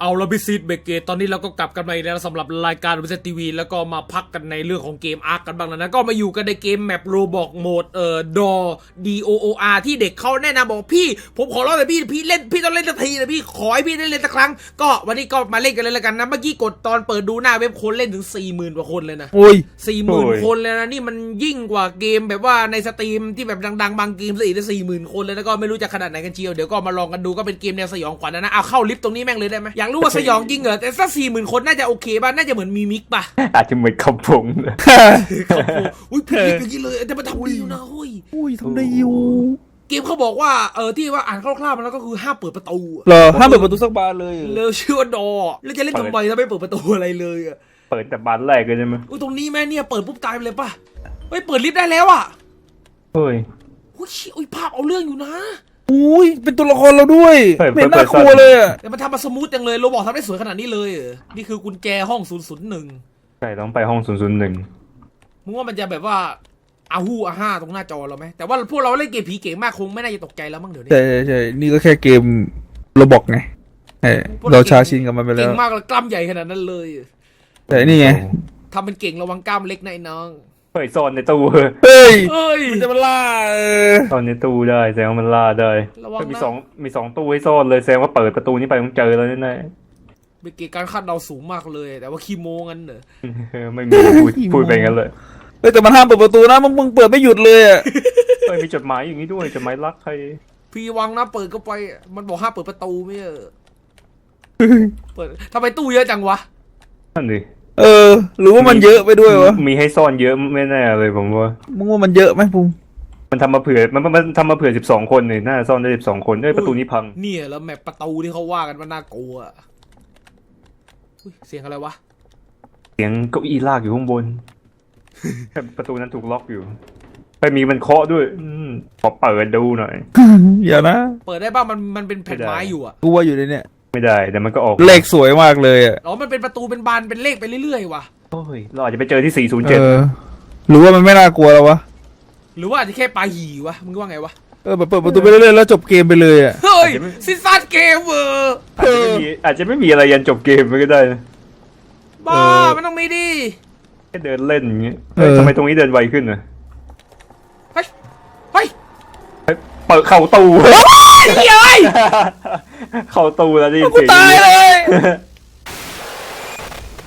เอาละพิซิตเบเกตตอนนี้เราก็กลับกันมาอีกแล้วสำหรับรายการวิททีวีแล้วก็มาพักกันในเรื่องของเกมอาร์คกันบ้างแล้วนะ ก็มาอยู่กันในเกมแมปโรบอกโหมดเอ่อดอ D O O R ที่เด็กเขาแนะนำบอกพี่ ผมขอร้องเลยพี่พี่เล่นพี่ต้องเล่นสักทีนะพี่ขอให้พี่ได้เล่นสักครั้ง ก็วันนี้ก็มาเล่นกันเลยแล้วกันนะ เมื่อกี้กดตอนเปิดดูหน้าเว็บคนเล่นถึง 4 0,000กว่าคนเลยนะโอ้ยสี่หมื่นโอ้ยคนเลยนะนี่มันยิ่งกว่าเกมแบบว่าในสตรีมที่แบบดังๆบางเกมซะอีกได้สี่หมื่นคนเลยแล้วก็ไม่รู้จะขนาดไหนกันเชียวเดี๋ยวก็มาลองกันดูก็เป็นเกมแนวสยองขวัญนะนะเอาเข้าลิฟต์ตรงนี้แม่งเลยได้ไหมอยากรู้ว่าสยองจริงเหรอ แต่สักสี่หมื่นคนน่าจะโอเคป่ะ น่าจะเหมือนมีมิกป่ะอาจจะเหมือนคำพงครับผมอุ้ยพี่ลิฟต์อย่างนี้เลยแต่มันทำดีอยู่นะเฮ้ยอุ้ยทำได้อยู่เกมเขาบอกว่าเออที่ว่าอ่านคร่าวๆมาแล้วก็คือห้ามเปิดประตูอะเหรอห้ามเปิดประตูสักบานเลยเหรอแล้วชื่อว่าดอแล้วจะเล่นทำไมถ้าไม่เปิดประตูอะไรเลยอะเปิดแต่บานแรกเลยใช่ไหมอุ้ยตรงนี้แม่เนี่ยเปิดปุ๊บตายไปเลยป่ะเฮ้ยเปิดลิฟต์ได้แล้วอะเฮ้ยอุ้ยอุ้ยภาพเอาเรื่องอยู่นะ อุ้ยเป็นตัวละครเราด้วยเปิดไม่เปิดน่ากลัวเปิดเลยอะแต่มันทำมาสมูทจังเลยโรบอกทำได้สวยขนาดนี้เลยเหรอนี่คือกุญแจห้อง 001ใช่ต้องไปห้องศูนย์ศูนย์หนึ่งมึงว่ามันจะแบบว่าอาหูอาห้าตรงหน้าจอเราไหมแต่ว่าพวกเราเล่นเกมผีเก่งมากคงไม่น่าจะตกใจแล้วมั้งเดี๋ยวนี้ ใช่ใช่ใช่นี่ก็แค่เกมโรบอกไงเออเราชาชินกับมันไปแล้เก่วงมากเลยกล้ามใหญ่ขนาดนั้นเลยแต่นี่ไง ทำเป็นเก่งระวังกล้ามเล็กนะไอ้น้อง เฮ้ยซ่อนในตู้เฮ้ยเอ้ยมันจะมาล่าเออซ่อนในตู้ได้แสดงว่ามันล่าได้ระวังมีนะสองมีสองตู้ให้ซ่อนเลยแสดงว่าเปิดประตูนี้ไปต้องเจอแล้วแน่เป็นเก่งการคาดเดาสูงมากเลย แต่ว่าขี้โมงั้นเหรอๆเออไม่มีพูดพูดไปงั้นเลยเฮ้ยแต่มันห้ามเปิดประตูนะมึงมึงเปิดไม่หยุดเลยอะเฮ้ยมีจดหมายอย่างนี้ด้วยจดหมายรักใครพี่วังนะเปิดก็ไป มันบอกห้ามเปิดประตูไม่เออเปิดทำไมตู้เยอะจังวะนั่นดิ เออ หรือว่ามันเยอะไปด้วยวะ มีให้ซ่อนเยอะไม่แน่เลยผมว่า มึงว่ามันเยอะไหมปุ้มมันทำมาเผื่อมันมันมันทำมาเผื่อสิบสองคนนี่น่าจะซ่อนได้สิบสองคนเอ้ยประตูนี้พัง เนี่ยแล้วแมปประตูที่เขาว่ากันว่าน่ากลัวอุ๊ยเสียงอะไรวะ เสียงเก้าอี้ลากอยู่ข้างบน ประตูนั้นถูกล็อกอยู่ ไปมีมันเคาะด้วย อืมขอเปิดดูหน่อย อย่านะ เปิดได้บ้างมันมันเป็นแผ่นไม่ได้ไม้อยู่อะกูว่าอยู่ในเนี่ย ไม่ได้แต่มันก็ออกเลขสวยมากเลยอะอ๋อ มันเป็นประตูเป็นบานเป็นเลขไปเรื่อยๆว่ะ โอ้ยเราอาจจะไปเจอที่ เอ407อหรือว่ามันไม่น่ากลัวแล้ววะหรือว่าอาจจะแค่ปลาหี่วะ มึงว่าไงวะ เออแบบเปิดประตูไปเรื่อยๆแล้วจบเกมไปเลยอะเฮ้ยซิซัสเกมเวอร์อาจจะไม่มีอาจจะไม่มีอะไรยันจบเกมมันก็ได้นะบ้า เออ มันต้องมีดิ แค่เดินเล่นอย่างเงี้ยเฮ้ยทำไมตรงนี้เดินไวขึ้นน่ะ เฮ้ยเฮ้ย เฮ้ยเปิดเข้าตู้ไอ้เหี้ยเอ้ยเข้าตู้แล้วได้ยินกูเสียงตายเลย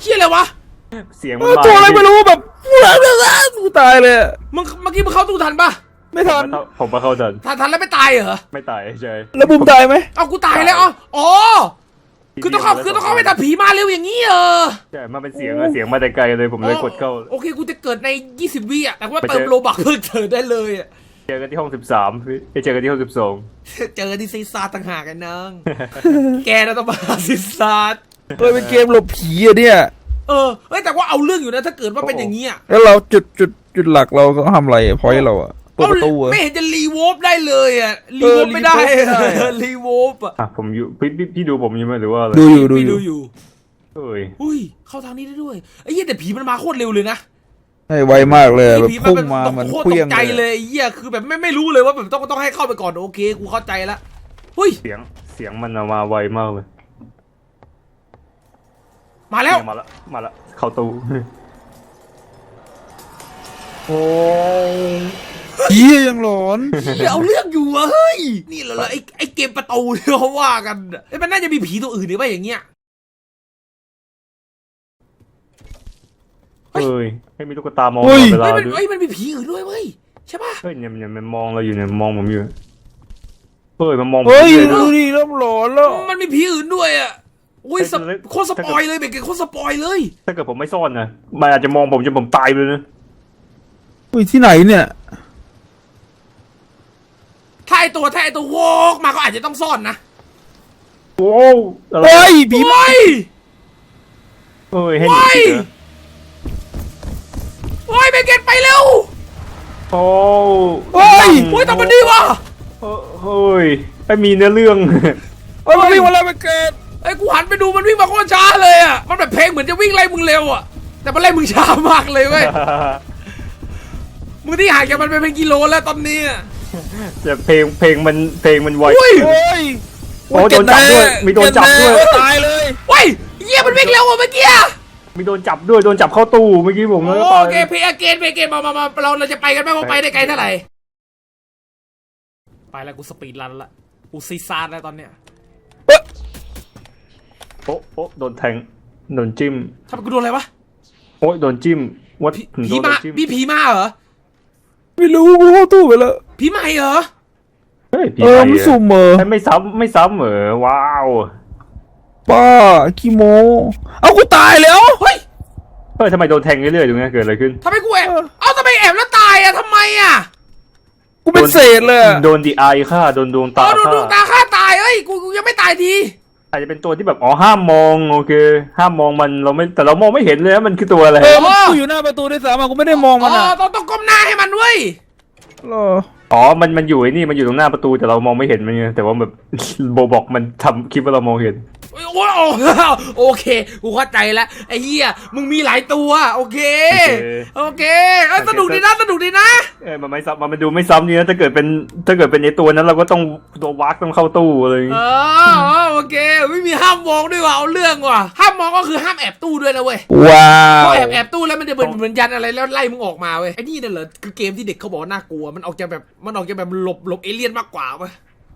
เหี้ยอะไรวะ เสียงเอมันอมาตัวอะไรไม่รู้แบบกูตายเลยอะมึงเมื่อกี้มึงเข้าตู้ทันปะไม่ทัน ผมมาเข้าทันทันทันแล้วไม่ตายเหรอ ไม่ตายใช่แล้วบุมตายไหมเอากูตายแล้วอ๋ออ๋อคือต้องเข้าคือต้องเข้าไปแต่ผีมาเร็วอย่างนี้เหรอใช่มันเป็นเสียงอะเสียงมาแต่ไกลเลยผมเลยกดเข้า โอเคกูจะเกิดใน 20วิอะแต่ว่าไปเจอเติมโลบักเพิ่งเกิดได้เลยอะ เจอกันที่ห้อง13พี่ไปเจอกันที่ห้อง12เจอที่ซีซาร์ต่างหากกันน้องแกน่าต้องมาหาซีซาร์เฮ้ยเป็นเกมหลบผีอะเนี่ย เออเฮ้ยแต่ว่าเอาเรื่องอยู่นะถ้าเกิดว่าเป็นอย่างนี้อะแล้วเราจุดจุดจุดหลักเราก็ทำอะไรพอยเราอะเปิดประตูอะไม่เห็นจะรีโวบได้เลยอะรีเอโวอบไม่ได้รีโวบไม่ได้อะรีโวบอะอะผมอยู่พี่พี่พี่ดูผมอยู่ไหมหรือว่าอะไรดูอยู่ดูพี่อดูยู่อยู่เฮ้ยอุ้ยเข้าทางนี้ได้ด้วยไอ้เหี้ยแต่ผีมันมาโคตรเร็วเลยนะ ให้ไวมากเลยอะแบบผีพุ่งแบบมาตกเหมือนโคตรเคตลี้ยงกใจเลเลยยไอ้เหี้ยคือแบบไม่ไม่รู้เลยว่าแบบต้องต้องให้เข้าไปก่อนโอเคกูเข้าใจละเฮ้ยเสียงเสียงมันอะมาไวมากเลย มาแล้วมาละมาละเข้าตู้โอ้ผียังหลอนเหี้ยเอาเรื่องอยู่อะเฮ้ย นี่เหรอไอ้ไอ้เกมประตูที่เขาว่ากันอะเอ้ยมันน่าจะมีผีตัวอื่นหรือว่าอย่างเงี้ย เฮ้ยเฮ้ยให้มีลูกตามองเฮ้ตยลอดเวลาเฮ้ยมันด้วยเฮ้ยมันมีผีอื่นด้วยเว้ยใช่ปะเฮ้ยเนี่ยเนี่ยมันมองเราอยู่เนี่ยมันมองผมอยู่เฮ้ยมันมองผมเฮ้ยอยู่ดูดิเริ่มหลอนแล้วมันมีผีอื่นด้วยอะอุ้ยสปเฮ้ยโคตรสปอยเลยเบรกเกตโคตรสปอยเลยถ้าเกิดผมไม่ซ่อนนะมันอาจจะมองผมจนผมตายไปเลยนะอุ้ยที่ไหนเนี่ยถ้าไอตัวถ้าไอตัวโวกมาก็อาจจะต้องซ่อนนะโอ้อะไรเฮ้ยผีมาเฮ้ย เฮ้ยให้หนีเฮ้ยสิเหรอเฮ้ยเบรกเกตไปเร็วโอ้เฮ้ยโอ้ยแต่มันดีว่ะเฮ้ยไอ้มีเนื้อเรื่องเฮ้ยมันวิ่งมาแล้วไปเกิดไอ้ยกูหันไปดูมันวิ่งมาโคตรช้าเลยอะมันแบบเพลงเหมือนจะวิ่งไล่มึงเร็วอะแต่มันไล่มึงช้ามากเลยเว้ยมึงที่ห่างจากมันไปเป็นกิโลแล้วตอนนี้อะแต่เพลงเพลงมันเพลงมันไวอุ้ยเฮ้ยโอ้โดนจับด้วยมีโดนจับด้วยเจ็แน่ตายเลยแล้วอะเมื่อกี้ มีโดนจับด้วยโดนจับเข้าตู้เมื่อกี้ผมแล้วก็โอไปเคเพย์เกนเพย์เกนมามามาเราเราจะไปกันไหมว่าไปได้ไกลเท่าไหร่ ไปแล้วกูสปีดรันละกูซีซาร์แล้วตอนเนี้ยโป๊ะโป๊ะโดนแทงโดนจิ้มทำไมกูโดนอะไรวะโอ้ยโดนจิ้มวัดผีโดผีนมาจิ้มพี่ผีมาเหรอไม่รู้กูเข้าตู้ไปแล้วผีใหม่เหรอ เฮ้ยผีเออไทยมันอะสุ่มเหรอไม่ซ้ำไม่ซ้ำเหรอว้าว ป้าขี้โมเอากูตายแล้ว เฮ้ยเฮ้ยทำไมโดนแทงเรื่อยๆตรงนี้เกิดอะไรขึ้นทำไมกูแอบเอ้าทำไมแอบแล้วตายอะทำไมอะกูเป็นเศษเลยอะโดนดีไอฆ่าโดนดวงอ๋ตาอดูฆ่าดูตาฆ่าตายเอ้ยกูกูยังไม่ตายทีอาจจะเป็นตัวที่แบบอ๋อห้ามมองโอเค ห้ามมองมันเราไม่แต่เรามองไม่เห็นเลยว่ามันคือตัวอะไรเออมันกูอยู่หน้าประตูด้วยซ้ำอะกูไม่ได้มองอ๋มันออะต้องต้องก้มหน้าให้มันเว้ยเหรออ๋อมันมันอยู่ไอ้นี่มันอยู่ตรงหน้าประตูแต่เรามองไม่เห็นมันไงแต่ว่าแบบ โบบอกมันทำคิดว่าเรามองเห็น โอ้ยโอ้ยโอเคกูเข้าใจแล้วไอ้เหี้ยมึงมีหลายตัวโอเค โอเคเอ้ยสนุกดีนะสนุกดีนะเออมันไม่ซ้ำมันมันดูไม่ซ้ำนี่นะถ้าเกิดเป็นถ้าเกิดเป็นไอตัวนั้นเราก็ต้องตัววักต้องเข้าตู้อะไรอย่างเองี้อเออโอเคไม่มีห้ามมองด้วยว่ะเอาเรื่องว่ะห้ามมองก็คือห้ามแอบตู้ด้วยนะเว้ยว้าพอวแอบแอบตู้แล้วมันจะเหมือนเหมือนยันอะไรแล้วไล่มึงออกมาเว้ยไอ้นี่น่ะเหรอคือเกมที่เด็กเขาบอกว่าน่ากลัวมันออกจะแบบมันออกจะแบบหลบหลบเอเลี่ยนมากกว่าเว้ย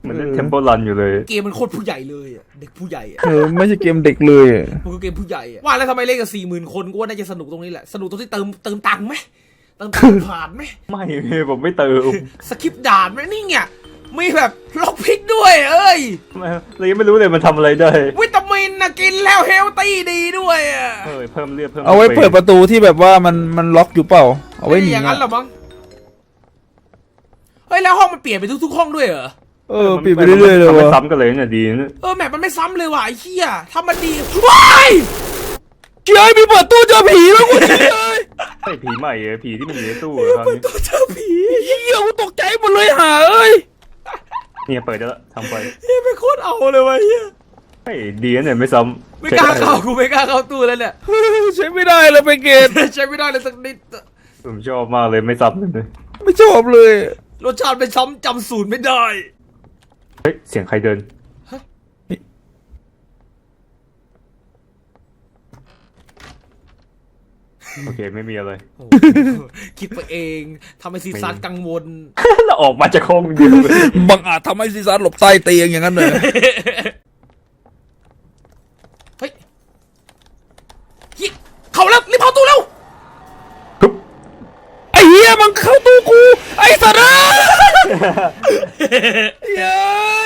มันเล่นเทมโ o รันอยู่เลย เกมมันโคตรผู้ใหญ่เลยอะเด็กผู้ใหญ่อะเออไม่ใช่เกมเด็กเลยอะมันคือเกมผู้ใหญ่อะว่าแล้วทำไมเล่นกับสี่หมื่นคนกูว่าน่าจะสนุกตรงนี้แหละ สนุกตรงที่เติมเติมตังค์ไหมเติมตังค์ผ่านไหมไม่ผมไม่เติมสคริปต์ด่านไหมนี่ไงมีแบบล็อกพิกด้วย เอ้ยเรายังไม่รู้เลยมันทำอะไรได้ วิตามินนะกินแล้วเฮลตี้ดีด้วยอะเออเพิ่มเลือดเพิ่มเอาไว้เปิดประตูที่แบบว่ามันมันล็อกอยู่เปล่า เอาไว้หไม่นีได้อย่างนั้นหรอะอมั้งเฮ้ยแล้วห้องมันเปลี่ยนไปทุกๆห้องด้วยเหรอ เออปิดไปเรื่อยๆเลยมันไม่วะซ้ำกันเลยเนี่ยดีนะเออแมปมันไม่ซ้ำเลยว่ะไอ้เหี้ยทำมันดีว้ายเจ้ยมีเปิดตู้เจอผีแล้วกูเฮ้ยไอ้ผีใหม่อะผีที่มันอยู่ในตู้อะคราวนี้ตัวเจอผีเหี้ยกูตกใจหมดเลยหาเอ้ยเนี่ยเปิดได้แล้วทำไปเฮ้ยไม่โคตรเอาเลยว่ะเหี้ยไอ้ดีนะเนี่ยไม่ซ้ำไม่กล้าเข้ากูไม่กล้าเข้าตู้แล้วเนี่ย ใช้ไม่ได้เลยไปเกตใช้ไม่ได้เลยสักนิดผมชอบมากเลยไม่ซ้ำเลย ไม่ชอบเลย รสชาติเป็นซ้ำจำสูตรไม่ได้เฮ้ย เสียงใครเดิน โอเคไม่มีอะไร โอ้โหคิดไปเองทำให้ซีซันกังวลแล้วออกมาจากห้องเดียวเลย บังอาจทำให้ซีซานหลบใต้เตียงอย่างนั้นเลย เฮ้ยเฮ้ยเข้าแล้วรีบเข้าตู้แล้วทุบไอ้เหี้ยมันเข้าตู้กู ไอ้สัตว์เอ้ยเย้ย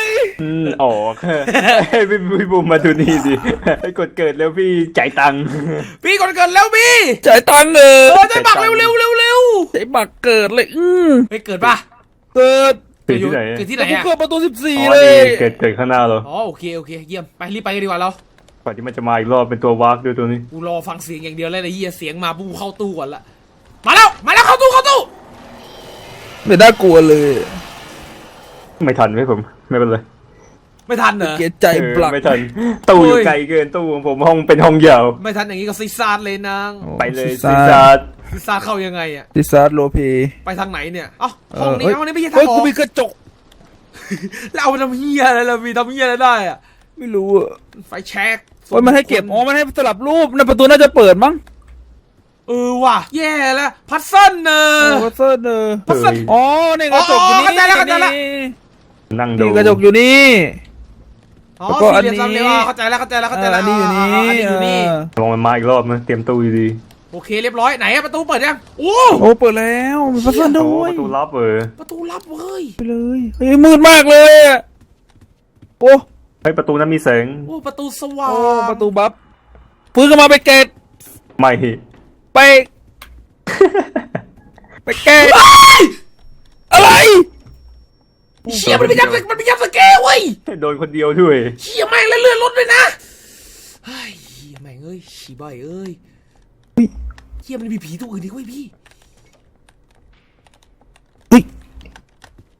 อืมออกให้พี่พี่บูมมาดูนี่ดิให้กดเกิดแล้วพี่จ่ายตังค์พี่ก่อนเกินแล้วพี่จ่ายตังค์เออเออใจบักเร็วเร็วเร็วเร็วใช้บักเกิดเลย อืมไปเกิดปะเกิดเกิดที่ไหนเกิดที่ไหนกูอะเกิดประตูสิบสี่อ๋อเลนี่ยเกิดเกิดข้างหน้าเราอ๋อโอเคโอเคเยี่ยมไปรีบไปกันดีกว่าเราก่อนที่มันจะมาอีกรอบเป็นตัววากด้วยตัวนี้กูรอฟังเสียงอย่างเดียวเลยไอ้เหี้ยเสียงมาปุ๊บกูเข้าตู้ก่อนละมาแล้วมาแล้วเข้าตู้เข้าตู้ไม่น่ากลัวเลย ไม่ทันไหมผม ไม่เป็นไรไม่ทันเหรอเกลียดใจเออปลักไม่ทันตู้อยู่โอ้ยไกลเกินตู้ของผมห้องเป็นห้องยาวไม่ทันอย่างนี้ก็ซีซาร์เลยนางโอ้ไปเลยซิซิซาซาร์ร์ดซีซาร์เข้ายังไงอะซิซาร์โลเพ ไปทางไหนเนี่ยเอ้าห้องนี้ห้องนี้ไม่ใช่ทาเฮ้งยออกูกมีกระจก แล้วเอาไปทำเหี้ยอะไรล่ะมีทำเหี้ยอะไรได้อะไม่รู้อะไฟแช็กโอ้ยมันให้เก็บ อ๋อ มันให้สลับรูปในประตูน่าจะเปิดมั้งเออว่ะแย่แล้วพัซเซิลเนอโอ้พัซเซิลเนอร์ พัซเซิล อ๋อ นี่กระจกอยู่อ๋อเข้าใจนี่แล้วเข้าใจแล้ว นี่ นั่งดู นี่กระจกอยู่นี่ อ๋อแล้วก็สี่เหลี่ยมอันนี้สามเหลี่ยมอะเข้าใจแล้วเข้าใจแล้วเข้าใจแล้วอันนี้อยู่นี่าอันนี้อยู่นี่ เออลองมันมาอีกรอบนะเตรียมตู้อยู่ดีโอเคเรียบร้อยไหนอะประตูเปิดยังโอ้โอ้เปิดแล้วมีพัซเซิลโอ้ด้วยประตูลับเออประตูลับเว้ยไปเลยเฮ้ยมืดมากเลยอะโอ้เฮ้ยประตูนั้นมีแสงโอ้ประตูสว่างโอ้ประตูบัฟพื้นขึ้นมาไปเกตไม่ ไป ไปเกตอะไร เชี่ยมันมียับมันมียับสเกลเว้ยโดนคนเดียวด้วยเชี่ยแม่งแล้วเลื่อนรถด้วยนะเฮ้ยเชี่ยแม่งเอ้ยชีบอยเอ้ยเชี่ยมันมีผีตัวอื่นดีกว่าพี่เฮ้ย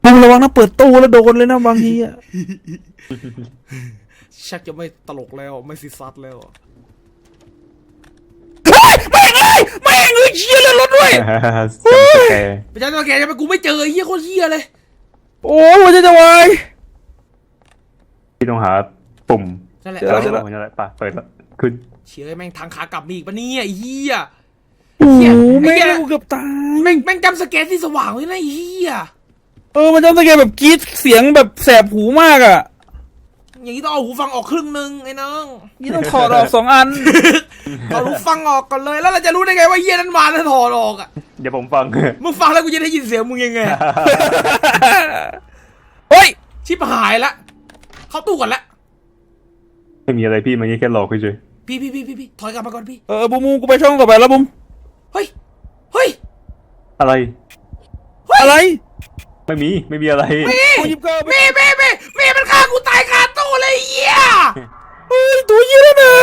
มึงระวังนะเปิดตู้แล้วโดนเลยนะบางทีอะชักจะไม่ตลกแล้วไม่ซิซัดแล้วแม่งเอ้ยแม่งเอ้ยเชี่ยเลยรถด้วยจำสแกร์ไม่ใช่ตัวแกจะไปกูไม่เจอไอ้เหี้ยโคตรเหี้ยเลย โอ้ยหัวใจจะวายพี่ต้องหาปุ่มนั่นแหละเจอแล้วเจอแล้วโนั่นแหละไปเปิดละขึ้นเชื่อแม่งทางขากลับมีอีกปะเนี่ยไอ้เหี้ย โอ้โหเหี้ยแม่ไอ้เหี้ยงกูเกือบตายแม่งแม่งจำสเก็ตที่สว่างเลยนะไอ้เหี้ย เออมันจำสเกตแบบกรีดเสียงแบบแสบหูมากอะอย่างนี้ต้องเอาหูฟังออกครึ่งหนึงไอ้น้อง นี่ต้องถอดออกสองอัน เอาหูฟังออกก่อนเลย แล้วเราจะรู้ได้ไงว่าเหี้ยนั้นมาแล้วถอดออกอะ เดี๋ยวผมฟัง มึงฟังแล้วกูจะได้ยินเสียงมึงยังไง เฮ้ย ชิบหายละ เข้าตู้ก่อนละ ไม่มีอะไรพี่มันแค่หลอกเฉยพี่พี่พี่พี่พี่ถอยกลับมาก่อนพี่ เออบูมบูมกูไปช่องต่อไปแล้วบูมเฮ้ย เฮ้ยๆอะไร อะไรไม่มีไม่มีอะไรกูหยิบเกินไปเมย์เมย์เมย์เมย์มันฆ่ากูตายคาตู้เลยไอ้เหี้ยเฮ้ยตัวเยี่ยแล้วนะ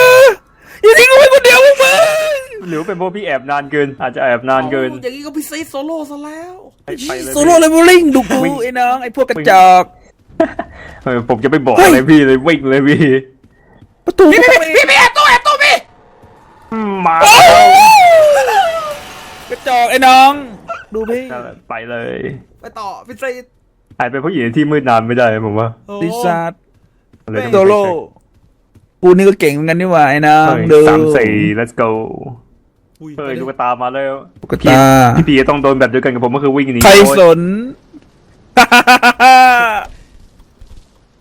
อย่าทิ้งกูไว้คนเดียวพวกมึงหรือเป็นเพราะพี่แอบนานเกิน อาจจะแอบนานเกินโอ้อย่างนี้ก็พี่ซีโซโล่ซะแล้วไปไปเลย โซโล่เลเวลลิ่งดูกูวิ่งไอ้น้องไอ้พวกกระจอกเออผมจะไปบอกเฮ้ยอะไรพี่เลยวิ่งเลยพี่ประตูพี่พี่พี่พี่พี่แอบตู้แอบตู้พี่มากระจอกไอ้น้อง ดูพี่นั่นแหละไปเลยไปต่อพี่ซีหายไปเพราะอยู่ในที่มืดนานไม่ได้ผมว่าโอ้ดิซาร์ดเลยต้องโซโล่ กูนี่ก็เก่งเหมือนกันนี่หว่าไอ้น้องเฮ้ยดูสามสี่ let's go อุ้ยเฮ้ยลูกตามาแล้วลูกตาพี่พีต้องโดนแบบเดียวกันกับผมก็คือวิ่งหนีใครสน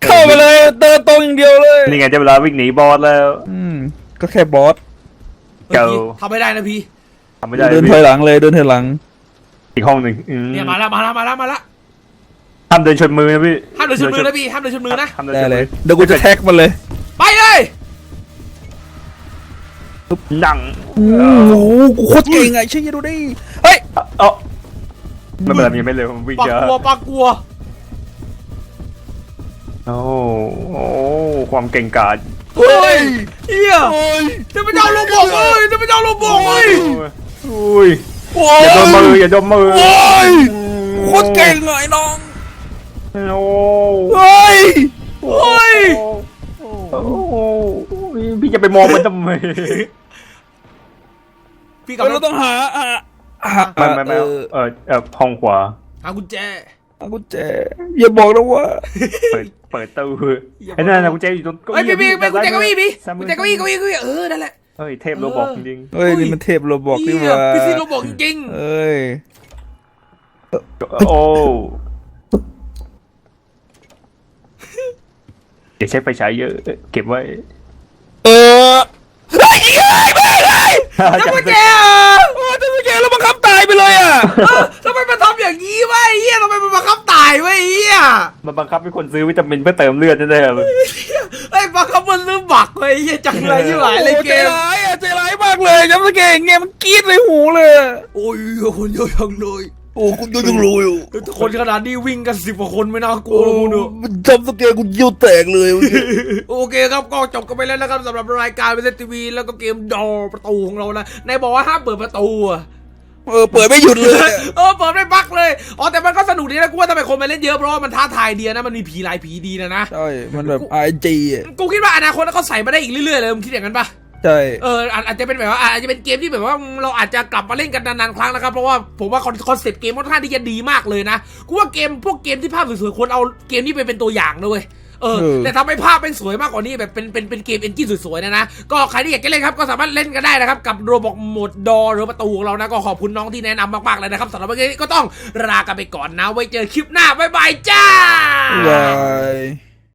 เข้าไปเลยเดินตรงอย่างเดียวเลย นี่ไงจะเวลาวิ่งหนีบอสแล้ว อืม ก็แค่บอสเฮ้ยพี่ทำไม่ได้นะพี่ทำไม่ได้เดินถอยหลังเลยเดินถอยหลัง อีกห้องหนึ่งอืมเนี่ยมาแล้วมาแล้วมาแล้วมาแล้วห้ามเดินชนมือนะพี่ห้ามเดินชนมือนะพี่ห้ามเดินชนมือนะห้ามเดินได้ชนเลมืยอเดี๋ยวกูจะแท็กมันเลย ปเลยหนังโอ้โหกูโคตรเก่งไงเชื่อดูดิเฮ้ยเอ้าไม่เป็นไรมันยังไม่เร็วผมวิ่งปากเยอะกลัวปากกลัวโอ้โอ้ความเก่งกาจเฮ้ยเฮียโอ้ยจะไปเจ้าลมบอกเอ้ยจะไปเจ้าลมบอกเอ้ยอุ้ยโอ้อย่าโดนมืออย่าโดนมือโอ้ยโคตรเก่งเลยน้องโอ้เฮ้ยเฮ้ยโอ้พี่จะไปมองมันทำไม พี่กลับเรารถต้องหาอะหาไม่ไม่ไม่เออเออเออห้องขวาหากุญแจ หากุญแจอย่าบอกนะว่า เปิดเปิดตู้อย่าไอ้นั่นนะกุญแจอยู่ตรงเก้าเฮ้ยอี้พี่พี่พี่กุญแจเก้าอี้พี่ซ้ายมืกุอญแจเก้าอี้เก้าอี้เก้าอี้เออนั่นแหละ เฮ้ยเทพโรบอกจริงเฮ้ยนี่มันเทพโรบอกเฮีนี่หยว่าพี่ซีโรบอกจริงเอ้ยๆโอ้อย่าใช้ไฟฉายเยอะ เก็บไว้ เออเฮ้ยยิงเลยไม่ เลยๆแล้วกุญแจอะโอ้จะไม่แกแล้วบังคับตายไปเลยอะเออทำไมมันทำอย่างนี้วะไอ้เฮียทำไมมันบังคับตายวะไอ้เฮียมันบังคับให้คนซื้อวิตามินเพื่อเติมเลือดแน่ๆเลยไอ้บังคับมันซื้อบักเลยไอ้เฮียจังไรที่หลายเลยเกใจมร้ายอะใจร้ายมากเลยจำสเกตเงี้ยมันกรีดเลยหูเลย โอ้ยคนเยอะจังเลยโอ้คุณดูจังเลยอะคนขนาดนี้วิ่งกันสิบกว่าคนไม่น่ากลัวหรอกมึงดูมันจำสเกตกูยิ้วแตกเลยเมื่อกี้โอเคครับก็จบกันไปแล้วนะครับสำหรับรายการเวทีทีวีแล้วก็เกมดอประตูของเรานะนายบอกว่าห้ามเปิดประตูอะเออเปิดไม่หยุดเลย เออเปิดไม่บักเลยอ๋อแต่มันก็สนุกดีนะกูว่าทำไมคนมาเล่นเยอะเพราะว่ามันท้าทายดีนะมันมีผีหลายผีดีนะนะใช่มันแบบไอจีอะกูคิดว่าอนาคตเขาใส่มาได้อีกเรื่อยๆเลยมึงคิดอย่างนั้นปะ ใช่เอออาจอาจจะเป็นแบบว่าอาจจะเป็นเกมที่แบบว่าเราอาจจะกลับมาเล่นกันนานๆครั้งนะครับเพราะว่าผมว่าคอนเซ็ปต์เกมค่อนข้างที่จะดีมากเลยนะกูว่าเกมพวกเกมที่ภาพสวยๆควรเอาเกมนี้ไปเป็นตัวอย่างนะเลยเออแต่ทำให้ภาพเป็นสวยมากกว่านี้แบบเป็นเป็นเป็นเกมเอนจินสวยๆนะนะก็ใครที่อยากจะเล่นครับก็สามารถเล่นกันได้นะครับกับโรบอกโหมดดอหรือประตูของเรานะก็ขอบคุณน้องที่แนะนำมากๆเลยนะครับสำหรับวันนี้ก็ต้องลากันไปก่อนนะไว้เจอคลิปหน้าบ๊ายบายจ้า บาย